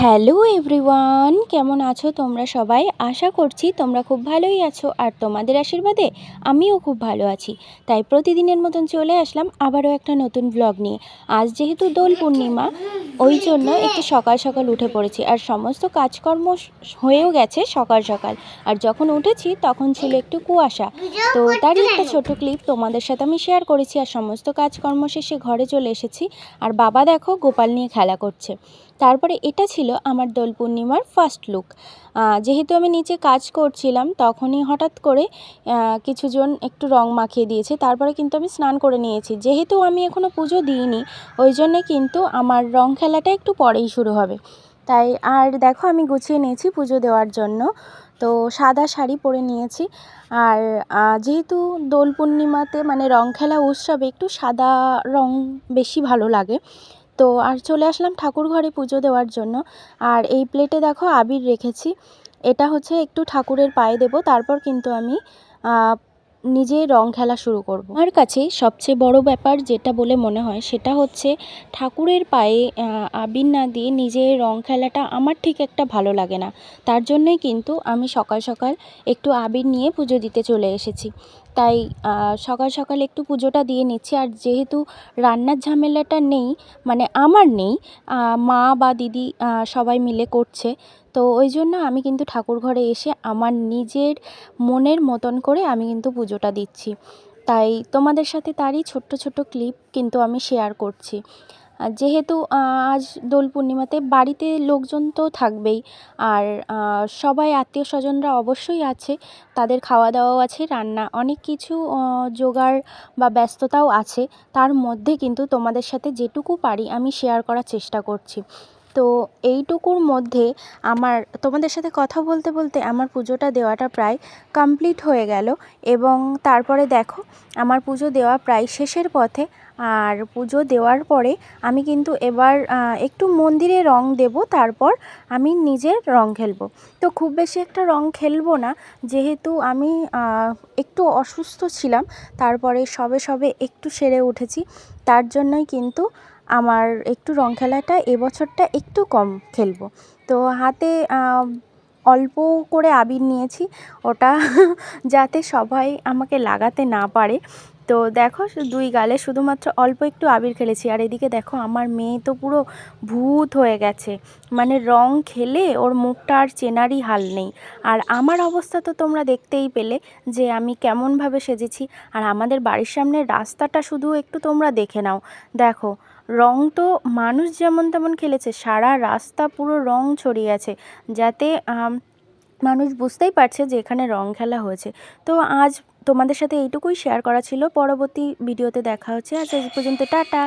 Hello everyone, কেমন আছো তোমরা সবাই? আশা করছি তোমরা খুব ভালোই আছো আর তোমাদের আশীর্বাদে আমিও খুব ভালো আছি। তাই প্রতিদিনের মতন চলে আসলাম আবারও একটা নতুন ব্লগ নিয়ে। আজ যেহেতু দোল পূর্ণিমা, ওই জন্য একটু সকাল সকাল উঠে পড়েছি আর সমস্ত কাজকর্ম হয়েও গেছে সকাল সকাল। আর যখন উঠেছি তখন ছিল একটু কুয়াশা। তো তারই একটা ছোট ক্লিপ তোমাদের সাথে আমি শেয়ার করেছি আর সমস্ত কাজকর্ম শেষে ঘরে চলে এসেছি। আর বাবা দেখো গোপাল নিয়ে খেলা করছে। তারপরে এটা ছিল আমার দোল পূর্ণিমার ফার্স্ট লুক যেহেতু আমি নিচে কাজ করছিলাম, তখনই হঠাৎ করে কিছুজন একটু রং মাখিয়ে দিয়েছে। তারপরে কিন্তু আমি স্নান করে নিয়েছি। যেহেতু আমি এখনও পুজো দিইনি, ওই জন্যে কিন্তু আমার রং খেলাটা একটু পরেই শুরু হবে। তাই আর দেখো, আমি গুছিয়ে নিয়েছি পুজো দেওয়ার জন্য। তো সাদা শাড়ি পরে নিয়েছি। আর যেহেতু দোল পূর্ণিমাতে মানে রং খেলা উৎসবে একটু সাদা রং বেশি ভালো লাগে তো আর চলে আসলাম ঠাকুর ঘরে পুজো দেওয়ার জন্য। আর এই প্লেটে দেখো আবির রেখেছি। এটা হচ্ছে একটু ঠাকুরের পায়ে দেবো, তারপর কিন্তু আমি নিজে রং খেলা শুরু করব। আমার কাছে সবচেয়ে বড় ব্যাপার যেটা বলে মনে হয়, সেটা হচ্ছে ঠাকুরের পায়ে আবির না দিয়ে নিজে রং খেলাটা আমার ঠিক একটা ভালো লাগে না। তার জন্যই কিন্তু আমি সকাল সকাল একটু আবির নিয়ে পুজো দিতে চলে এসেছি। তাই সকাল সকাল একটু পুজোটা দিয়ে নিচ্ছি। আর যেহেতু রান্নার ঝামেলাটা নেই মানে আমার নেই মা বা দিদি সবাই মিলে করছে। তো ওই জন্য আমি কিন্তু ঠাকুর ঘরে এসে আমার নিজের মনের মতন করে আমি কিন্তু পুজোটা দিচ্ছি। তাই তোমাদের সাথে তারই ছোট্ট ছোট্ট ক্লিপ কিন্তু আমি শেয়ার করছি। যেহেতু আজ দোল পূর্ণিমাতে বাড়িতে লোকজন তো থাকবেই, আর সবাই আত্মীয় স্বজনরা অবশ্যই আছে, তাদের খাওয়া দাওয়াও আছে, রান্না, অনেক কিছু জোগাড় বা ব্যস্ততাও আছে, তার মধ্যে কিন্তু তোমাদের সাথে যেটুকু পারি আমি শেয়ার করার চেষ্টা করছি। তো এইটুকুর মধ্যে আমার, তোমাদের সাথে কথা বলতে বলতে আমার পুজোটা দেওয়াটা প্রায় কমপ্লিট হয়ে গেল। এবং তারপরে দেখো, আমার পুজো দেওয়া প্রায় শেষের পথে। আর পুজো দেওয়ার পরে আমি কিন্তু এবার একটু মন্দিরে রং দেব, তারপর আমি নিজের রং খেলব। তো খুব বেশি একটা রং খেলব না, যেহেতু আমি একটু অসুস্থ ছিলাম, তারপরে সবে সবে একটু সেরে উঠেছি। তার জন্যই কিন্তু আমার একটু রং খেলাটা এবছরটা একটু কম খেলব। তো হাতে অল্প করে আবির নিয়েছি। ওটা যাতে সবাই আমাকে লাগাতে না পারে। তো দেখো দুই গালে শুধুমাত্র অল্প একটু আবির খেলেছি। আর এদিকে দেখো, আমার মেয়ে তো পুরো ভূত হয়ে গেছে। মানে রং খেলে ওর মুখটা আর চেনারই হাল নেই। আর আমার অবস্থা তো তোমরা দেখতেই পেলে যে আমি কেমনভাবে সেজেছি। আর আমাদের বাড়ির সামনের রাস্তাটা শুধু একটু তোমরা দেখে নাও। দেখো রং তো মানুষ যেমন তেমন খেলেছে, সারা রাস্তা পুরো রং ছড়িয়ে আছে, যাতে মানুষ বুঝতেই পারছে যে এখানে রং খেলা হয়েছে। তো আজ তোমাদের সাথে এইটুকুই শেয়ার করা ছিল, পরবর্তী ভিডিওতে দেখা হচ্ছে, আজ এই পর্যন্ত, টাটা!